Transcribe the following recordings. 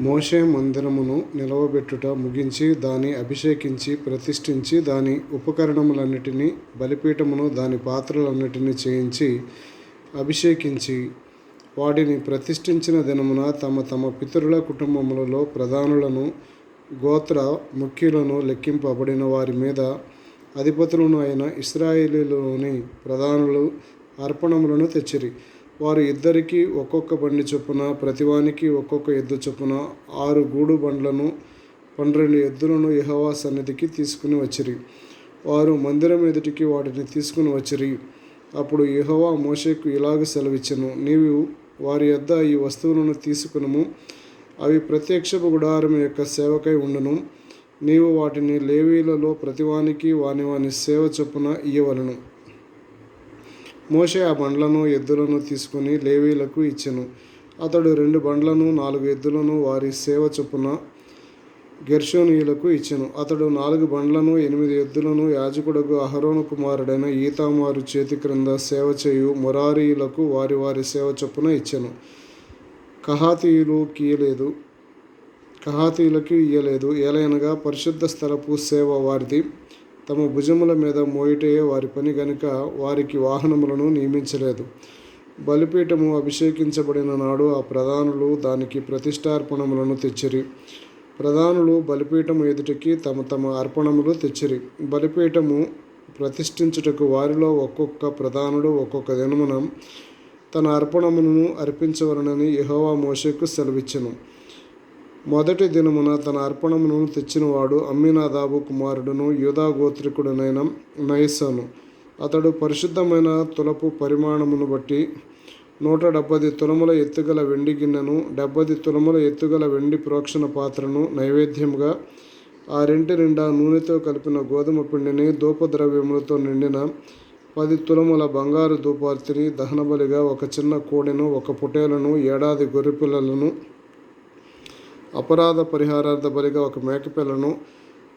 మోషే మందిరమును నిలవబెట్టుట ముగించి దాని అభిషేకించి ప్రతిష్ఠించి దాని ఉపకరణములన్నిటినీ బలిపీఠమును దాని పాత్రలన్నిటినీ చేయించి అభిషేకించి వాటిని ప్రతిష్ఠించిన దినమున తమ తమ పితరుల కుటుంబములలో ప్రధానులను గోత్ర ముఖ్యులను లెక్కింపబడిన వారి మీద అధిపతులను అయిన ఇశ్రాయేలీయులోని ప్రధానులు అర్పణములను తెచ్చిరి. వారు ఇద్దరికి ఒక్కొక్క బండి చొప్పున ప్రతివానికి ఒక్కొక్క ఎద్దు చొప్పున ఆరు గూడు బండ్లను పన్నెండు ఎద్దులను యెహోవా సన్నిధికి తీసుకుని వచ్చిరి. వారు మందిరం ఎదుటికి వాటిని తీసుకుని వచ్చిరి. అప్పుడు ఇహవా మోషేకు ఇలాగ సెలవిచ్చను నీవు వారి యొద్ద ఈ వస్తువులను తీసుకునము. అవి ప్రత్యక్షపు గుడారం యొక్క సేవకై ఉండును. నీవు వాటిని లేవీలలో ప్రతివానికి వాని వాని సేవ చొప్పున ఇయ్యవలను. మోషే ఆ బండ్లను ఎద్దులను తీసుకుని లేవీలకు ఇచ్చెను. అతడు రెండు బండ్లను నాలుగు ఎద్దులను వారి సేవ చొప్పున గెర్షోనీయులకు ఇచ్చెను. అతడు నాలుగు బండ్లను ఎనిమిది ఎద్దులను యాజకుడకు అహరోను కుమారుడైన ఈతామారు చేతి క్రింద సేవ చేయు మొరారీయులకు వారి వారి సేవ చొప్పున ఇచ్చెను. కహాతీయులు కీయలేదు. కహాతీయులకు ఇయ్యలేదు. ఏలయనగా పరిశుద్ధ స్థలపు సేవ వారిది. తమ భుజముల మీద మోయుటయే వారి పని గనుక వారికి వాహనములను నియమించలేదు. బలిపీఠము అభిషేకించబడిన నాడు ఆ ప్రధానులు దానికి ప్రతిష్టార్పణములను తెచ్చిరి. ప్రధానులు బలిపీఠము ఎదుటికి తమ తమ అర్పణములు తెచ్చిరి. బలిపీఠము ప్రతిష్ఠించుటకు వారిలో ఒక్కొక్క ప్రధానుడు ఒక్కొక్క దినమున తన అర్పణమును అర్పించవలనని యహోవా మోషేకు సెలవిచ్చను. మొదటి దినమున తన అర్పణమును తెచ్చినవాడు అమ్మినాదాబు కుమారుడును యూదా గోత్రికుడునైన నయస్సను. అతడు పరిశుద్ధమైన తులపు పరిమాణమును బట్టి నూట డెబ్బది తులముల ఎత్తుగల వెండి గిన్నెను డెబ్బది తులముల ఎత్తుగల వెండి ప్రోక్షణ పాత్రను నైవేద్యముగా ఆ రెంటి నిండా నూనెతో కలిపిన గోధుమ పిండిని ధూపద్రవ్యములతో నిండిన పది తులముల బంగారు ధూపార్తిని దహనబలిగా ఒక చిన్న కోడెను ఒక పొటేలను ఏడాది గొర్రెపిల్లలను అపరాధ పరిహారార్థ బలిగా ఒక మేకపిల్లను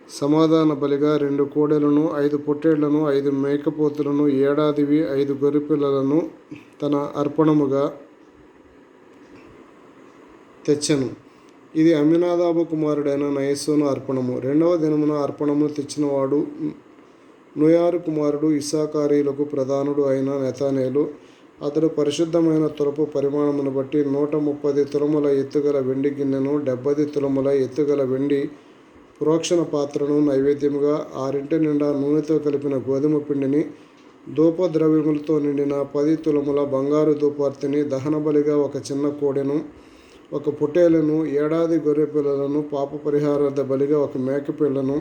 సమాధాన బలిగా రెండు కోడెలను ఐదు పొట్టేళ్ళను ఐదు మేకపోతులను ఏడాదివి ఐదు గొర్రెపిల్లలను తన అర్పణముగా తెచ్చెను. ఇది అమినాదాబు కుమారుడైన నయస్సును అర్పణము. రెండవ దినమున అర్పణమును తెచ్చినవాడు నుయారు కుమారుడు ఇస్సాకారీలకు ప్రధానుడు అయిన నెతానేలు. అతడు పరిశుద్ధమైన తులపు పరిమాణమును బట్టి నూట ముప్పది తులముల ఎత్తుగల వెండి గిన్నెను డెబ్బది తులముల ఎత్తుగల వెండి ప్రోక్షణ పాత్రను నైవేద్యముగా ఆరింటి నిండా నూనెతో కలిపిన గోధుమ పిండిని ధూపద్రవ్యములతో నిండిన పది తులముల బంగారు ధూపార్తిని దహనబలిగా ఒక చిన్న కోడెను ఒక పొట్టేలను ఏడాది గొర్రె పిల్లలను పాప పరిహారార్థ బలిగా ఒక మేకపిల్లను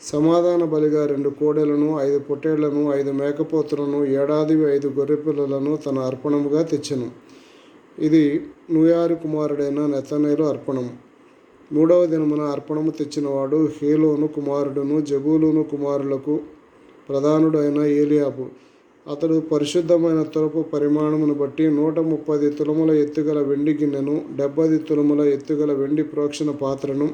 సమాధాన బలిగా రెండు కోడెలను ఐదు పొట్టేళ్ళను ఐదు మేకపోతులను ఏడాదివి ఐదు గొర్రెపిల్లలను తన అర్పణముగా తెచ్చెను. ఇది నూయారు కుమారుడైన నెతనేలు అర్పణము. మూడవ దినమున అర్పణము తెచ్చినవాడు హేలోను కుమారుడును జబూలును కుమారులకు ప్రధానుడైన ఏలియాపు ఏలియాబు. అతడు పరిశుద్ధమైన తొలపు పరిమాణమును బట్టి నూట ముప్పది తులముల ఎత్తుగల వెండి గిన్నెను డెబ్బది తులముల ఎత్తుగల వెండి ప్రోక్షణ పాత్రను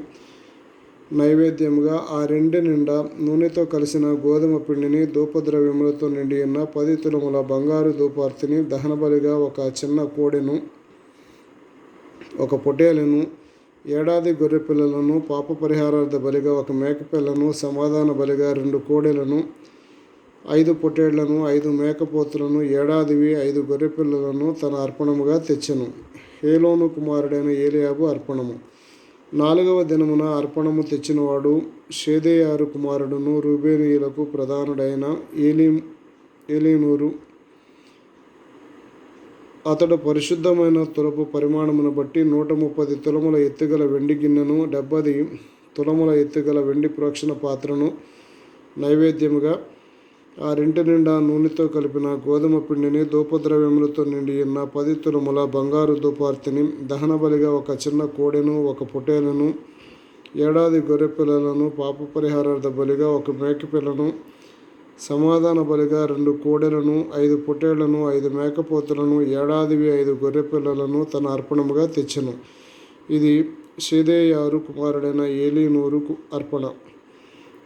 నైవేద్యముగా ఆ రెండు నిండా నూనెతో కలిసిన గోధుమ పిండిని ధూపద్రవ్యములతో నిండి ఉన్న పది తులముల బంగారు ధూపార్తిని దహనబలిగా ఒక చిన్న కోడెను ఒక పొటేలను ఏడాది గొర్రె పిల్లలను పాప పరిహారార్థ బలిగా ఒక మేకపిల్లను సమాధాన బలిగా రెండు కోడెలను ఐదు పొట్టేళ్ళను ఐదు మేకపోతులను ఏడాదివి ఐదు గొర్రె పిల్లలను తన అర్పణముగా తెచ్చెను. హేలోను కుమారుడైన ఏలియాబు అర్పణము. నాలుగవ దినమున అర్పణము తెచ్చినవాడు షేదేయారు కుమారుడును రూబేనీయులకు ప్రధానుడైన ఏలీ ఏలీనూరు. అతడు పరిశుద్ధమైన తులపు పరిమాణమును బట్టి నూట ముప్పది తులముల ఎత్తుగల వెండి గిన్నెను డెబ్బది తులముల ఎత్తుగల వెండి ప్రోక్షణ పాత్రను నైవేద్యముగా ఆ రెంటి నిండా నూనెతో కలిపిన గోధుమ పిండిని ధూపద్రవ్యములతో నిండి ఉన్న పది తులముల బంగారు ధూపార్తిని దహనబలిగా ఒక చిన్న కోడెను ఒక పొటేలను ఏడాది గొర్రె పిల్లలను పాప పరిహారార్థ బలిగా ఒక మేకపిల్లను సమాధాన బలిగా రెండు కోడెలను ఐదు పొట్టేళ్ళను ఐదు మేకపోతులను ఏడాదివి ఐదు గొర్రె పిల్లలను తన అర్పణముగా తెచ్చెను. ఇది షేదేయారు కుమారుడైన ఏలీనూరు కు- అర్పణ.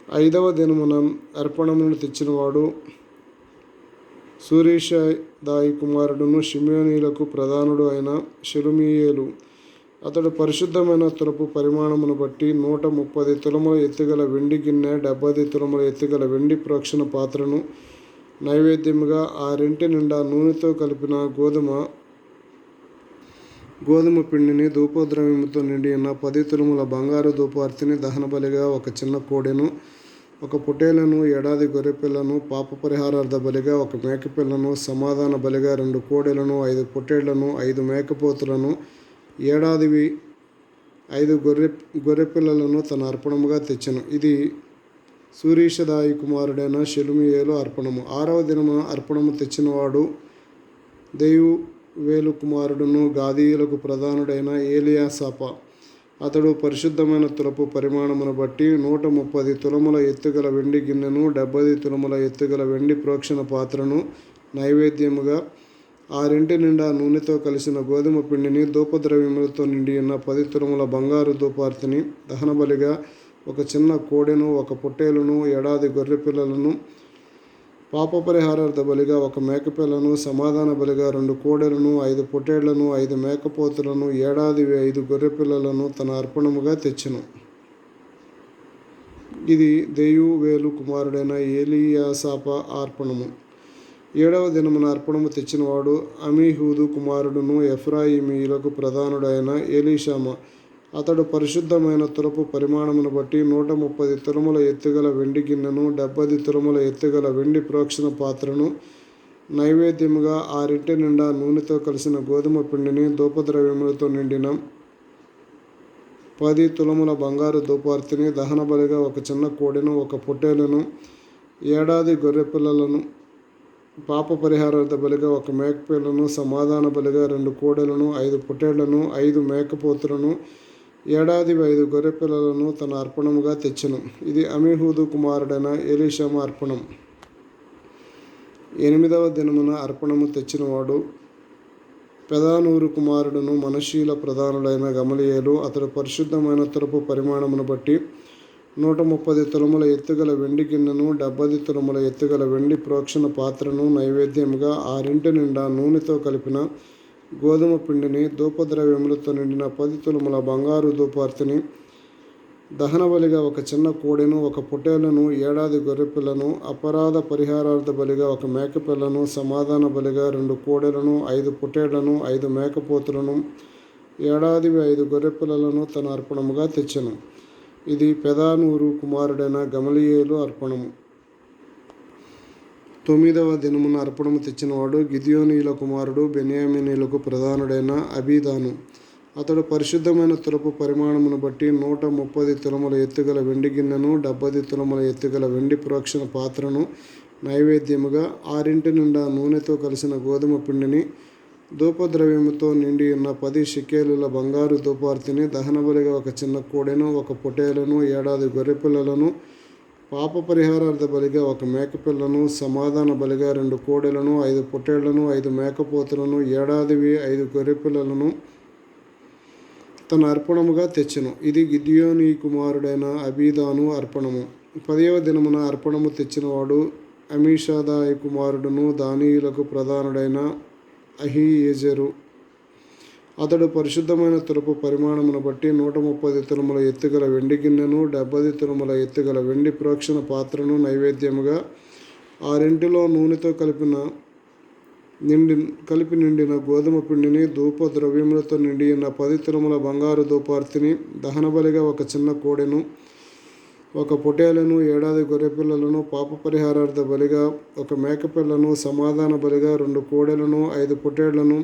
ఐదవ దినమున అర్పణమును తెచ్చినవాడు సూరీషదాయి కుమారుడును షిమ్యోనీలకు ప్రధానుడు అయిన షెలుమియేలు అతడు పరిశుద్ధమైన తులపు పరిమాణమును బట్టి నూట ముప్పది తులముల ఎత్తుగల వెండి గిన్నె డెబ్బది తులముల ఎత్తుగల వెండి ప్రోక్షణ పాత్రను నైవేద్యముగా ఆ రెంటి నిండా నూనెతో కలిపిన గోధుమ గోధుమ పిండిని ధూపద్రవ్యముతో నిండి ఉన్న పది తులముల బంగారు ధూపార్తిని దహనబలిగా ఒక చిన్న కోడెను ఒక పొటేలను ఏడాది గొర్రెపిల్లను పాప పరిహారార్థ బలిగా ఒక మేకపిల్లను సమాధాన బలిగా రెండు కోడెలను ఐదు పొట్టేళ్ళను ఐదు మేకపోతులను ఏడాదివి ఐదు గొర్రె గొర్రెపిల్లలను తన అర్పణముగా తెచ్చెను. ఇది సూరీషదాయి కుమారుడైన షెలుమియేలు అర్పణము. ఆరవ దినమున అర్పణము తెచ్చినవాడు దేవు వేలు కుమారుడును గాదీయులకు ప్రధానుడైన ఏలియాసాప. అతడు పరిశుద్ధమైన తులపు పరిమాణమును బట్టి నూట ముప్పది తులముల ఎత్తుగల వెండి గిన్నెను డెబ్బై తులముల ఎత్తుగల వెండి ప్రోక్షణ పాత్రను నైవేద్యముగా ఆరింటి నిండా నూనెతో కలిసిన గోధుమ పిండిని ధూపద్రవ్యములతో నిండి ఉన్న పది తులముల బంగారు ధూపార్తిని దహనబలిగా ఒక చిన్న కోడెను ఒక పొట్టేలును ఏడాది గొర్రె పిల్లలను పాప పరిహారార్థ బలిగా ఒక మేకపిల్లను సమాధాన బలిగా రెండు కోడెలను ఐదు పొట్టేళ్ళను ఐదు మేకపోతులను ఏడాది ఐదు గొర్రె పిల్లలను తన అర్పణముగా తెచ్చెను. ఇది దేయువేలు కుమారుడైన ఏలియాసాప అర్పణము. ఏడవ దినమున అర్పణము తెచ్చినవాడు అమీహూదు కుమారుడును ఎఫ్రాయిమీయులకు ప్రధానుడైన ఏలీషామ. అతడు పరిశుద్ధమైన తులపు పరిమాణమును బట్టి నూట ముప్పది తులముల ఎత్తుగల వెండి గిన్నెను డెబ్బది తులముల ఎత్తుగల వెండి ప్రోక్షణ పాత్రను నైవేద్యముగా ఆరింటి నిండా నూనెతో కలిసిన గోధుమ పిండిని ధూపద్రవ్యములతో నిండిన పది తులముల బంగారు ధూపార్తిని దహన బలిగా ఒక చిన్న కోడెను ఒక పొట్టేలను ఏడాది గొర్రె పిల్లలను పాప పరిహారార్థ బలిగా ఒక మేకపిల్లను సమాధాన బలిగా రెండు కోడెలను ఐదు పొట్టేళ్ళను ఐదు మేకపోతులను ఏడాది ఐదు గొర్రె పిల్లలను తన అర్పణముగా తెచ్చెను. ఇది అమీహూదు కుమారుడైన ఎలీషామ అర్పణం. ఎనిమిదవ దినమున అర్పణము తెచ్చినవాడు పెదానూరు కుమారుడును మనశీల ప్రధానుడైన గమలియేలు. అతడు పరిశుద్ధమైన తులపు పరిమాణమును బట్టి నూట ముప్పది తులముల ఎత్తుగల వెండి గిన్నెను డెబ్బది తులముల ఎత్తుగల వెండి ప్రోక్షణ పాత్రను నైవేద్యముగా ఆరింటి నిండా నూనెతో కలిపిన గోధుమ పిండిని ధూపద్రవ్యములతో నిండిన పది తులముల బంగారు ధూపార్తిని దహనబలిగా ఒక చిన్న కోడెను ఒక పొట్టేలను ఏడాది గొర్రెపిల్లను అపరాధ పరిహారార్థ బలిగా ఒక మేకపిల్లను సమాధాన బలిగా రెండు కోడెలను ఐదు పొట్టేళ్ళను ఐదు మేకపోతులను ఏడాది ఐదు గొర్రెపిల్లలను తన అర్పణముగా తెచ్చెను. ఇది పెదానూరు కుమారుడైన గమలియేలు అర్పణము. తొమ్మిదవ దినమున అర్పణము తెచ్చినవాడు గిదియోనీల కుమారుడు బెన్యామినీలకు ప్రధానుడైన అబీదాను. అతడు పరిశుద్ధమైన తులపు పరిమాణమును బట్టి నూట ముప్పది తులముల ఎత్తుగల వెండి గిన్నెను డెబ్బది తులముల ఎత్తుగల వెండి ప్రోక్షణ పాత్రను నైవేద్యముగా ఆరింటి నిండా నూనెతో కలిసిన గోధుమ పిండిని ధూపద్రవ్యముతో నిండి ఉన్న పది షికేలుల బంగారు ధూపార్తిని దహనబలిగా ఒక చిన్న కోడెను ఒక పొటేలను ఏడాది గొర్రెపిల్లలను పాప పరిహారార్థ బలిగా ఒక మేకపిల్లను సమాధాన బలిగా రెండు కోడెలను ఐదు పొట్టేళ్ళను ఐదు మేకపోతులను ఏడాదివి ఐదు గొర్రెపిల్లలను తన అర్పణముగా తెచ్చెను. ఇది గిద్యోని కుమారుడైన అబీదాను అర్పణము. పదవ దినమున అర్పణము తెచ్చినవాడు అమీషాదాయ కుమారుడును దానీయులకు ప్రధానుడైన అహియేజరు. అతడు పరిశుద్ధమైన తులపు పరిమాణమును బట్టి నూట ముప్పది తులముల ఎత్తుగల వెండి గిన్నెను డెబ్బది తులముల ఎత్తుగల వెండి ప్రోక్షణ పాత్రను నైవేద్యముగా ఆరింటిలో నూనెతో కలిపిన నిండి కలిపి నిండిన గోధుమ పిండిని ధూప ద్రవ్యములతో నిండి ఉన్న పది తులముల బంగారు ధూపార్తిని దహనబలిగా ఒక చిన్న కోడెను ఒక పొటేలను ఏడాది గొర్రెపిల్లలను పాప పరిహారార్థ బలిగా ఒక మేకపిల్లను సమాధాన బలిగా రెండు కోడెలను ఐదు పొటేళ్ళను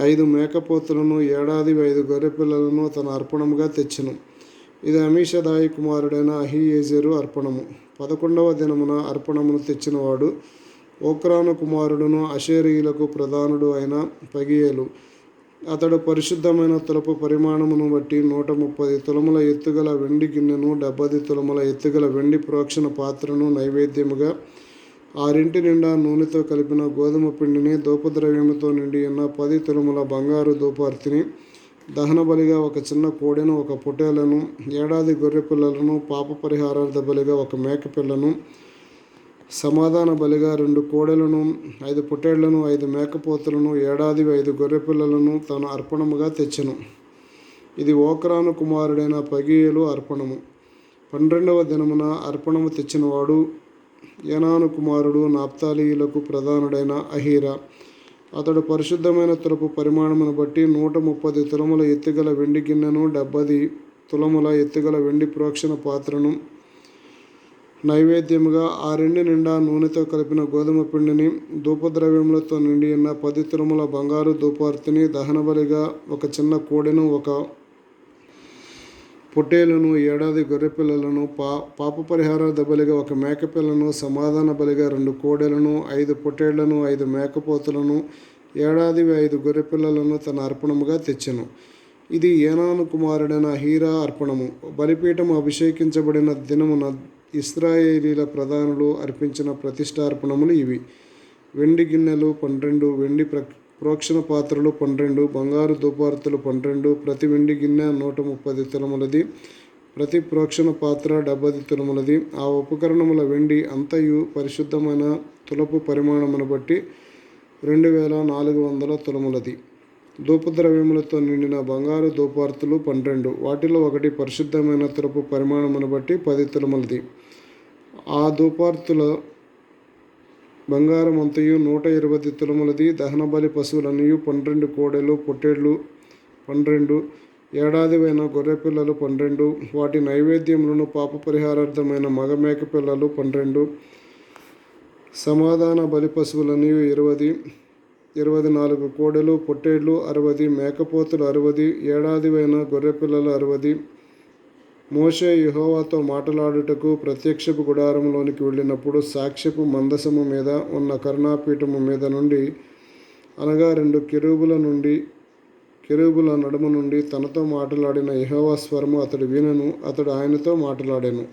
ఐదు మేకపోతులను ఏడాది ఐదు గొర్రెపిల్లలను తన అర్పణముగా తెచ్చెను. ఇది అమీషదాయి కుమారుడైన అహియేజరు అర్పణము. పదకొండవ దినమున అర్పణమును తెచ్చినవాడు ఓక్రాను కుమారుడును అషేరీయులకు ప్రధానుడు అయిన పగియేలు. అతడు పరిశుద్ధమైన తులపు పరిమాణమును బట్టి నూట ముప్పది తులముల ఎత్తుగల వెండి గిన్నెను డెబ్బది తులముల ఎత్తుగల వెండి ప్రోక్షణ పాత్రను నైవేద్యముగా ఆరింటి నిండా నూనెతో కలిపిన గోధుమ పిండిని ధూపద్రవ్యముతో నిండి ఉన్న పది తులముల బంగారు ధూపార్తిని దహన బలిగా ఒక చిన్న కోడెను ఒక పొటేలను ఏడాది గొర్రె పిల్లలను పాప పరిహారార్థ బలిగా ఒక మేక పిల్లను సమాధాన బలిగా రెండు కోడెలను ఐదు పొట్టేళ్ళను ఐదు మేకపోతులను ఏడాది ఐదు గొర్రె పిల్లలను తన అర్పణముగా తెచ్చెను. ఇది ఓక్రాను కుమారుడైన పగియలు అర్పణము. పన్నెండవ దినమున అర్పణము తెచ్చినవాడు యనాను కుమారుడు నాప్తాలీయులకు ప్రధానుడైన అహీరా. అతడు పరిశుద్ధమైన తులపు పరిమాణమును బట్టి నూట ముప్పది తులముల ఎత్తుగల వెండి గిన్నెను డెబ్బది తులముల ఎత్తుగల వెండి ప్రోక్షణ పాత్రను నైవేద్యముగా ఆ రెండు నిండా నూనెతో కలిపిన గోధుమ పిండిని ధూపద్రవ్యములతో నిండి ఉన్న పది తులముల బంగారు ధూపార్తిని దహనబలిగా ఒక చిన్న కోడెను ఒక పొట్టేలును ఏడాది గొర్రెపిల్లలను పా పాప పరిహార బలిగా ఒక మేకపిల్లను సమాధాన బలిగా రెండు కోడెలను ఐదు పొట్టేళ్ళను ఐదు మేకపోతులను ఏడాది ఐదు గొర్రెపిల్లలను తన అర్పణముగా తెచ్చెను. ఇది ఏనాను కుమారుడైన హీరా అర్పణము. బలిపీఠం అభిషేకించబడిన దినమున ఇస్రాయేలీల ప్రధానులు అర్పించిన ప్రతిష్టార్పణములు ఇవి. వెండి గిన్నెలు పన్నెండు వెండి ప్ర ప్రోక్షణ పాత్రలు పన్నెండు బంగారు ధూపార్తులు పన్నెండు ప్రతి వెండి గిన్నె నూట ముప్పది తులములది ప్రతి ప్రోక్షణ పాత్ర డెబ్బది తులములది ఆ ఉపకరణముల వెండి అంతయు పరిశుద్ధమైన తులపు పరిమాణమును బట్టి రెండు వేల నాలుగు వందల తులములది ధూపద్రవ్యములతో నిండిన బంగారు ధూపార్తులు పన్నెండు వాటిలో ఒకటి పరిశుద్ధమైన తులపు పరిమాణమును బట్టి పది తులములది ఆ ధూపార్తుల బంగారం అంతయు నూట ఇరవై తులములది దహనబలి పశువులన్నయు పన్నెండు కోడెలు పొట్టేళ్ళు పన్నెండు ఏడాదివైన గొర్రెపిల్లలు పన్నెండు వాటి నైవేద్యములను పాప పరిహారార్థమైన మగ మేక పిల్లలు పన్నెండు సమాధాన బలి పశువులనియు ఇరవది ఇరవై నాలుగు కోడెలు పొట్టేళ్ళు అరవది మేకపోతులు అరవది ఏడాదివైన గొర్రెపిల్లలు అరవది మోషే యుహోవాతో మాటలాడుటకు ప్రత్యక్షపు గుడారంలోనికి వెళ్ళినప్పుడు సాక్ష్యపు మందసము మీద ఉన్న కరుణాపీఠము మీద నుండి అనగా రెండు కెరూబుల నుండి కెరూబుల నడుమ నుండి తనతో మాట్లాడిన యహోవా స్వరము అతడు వినను అతడు ఆయనతో మాట్లాడాను.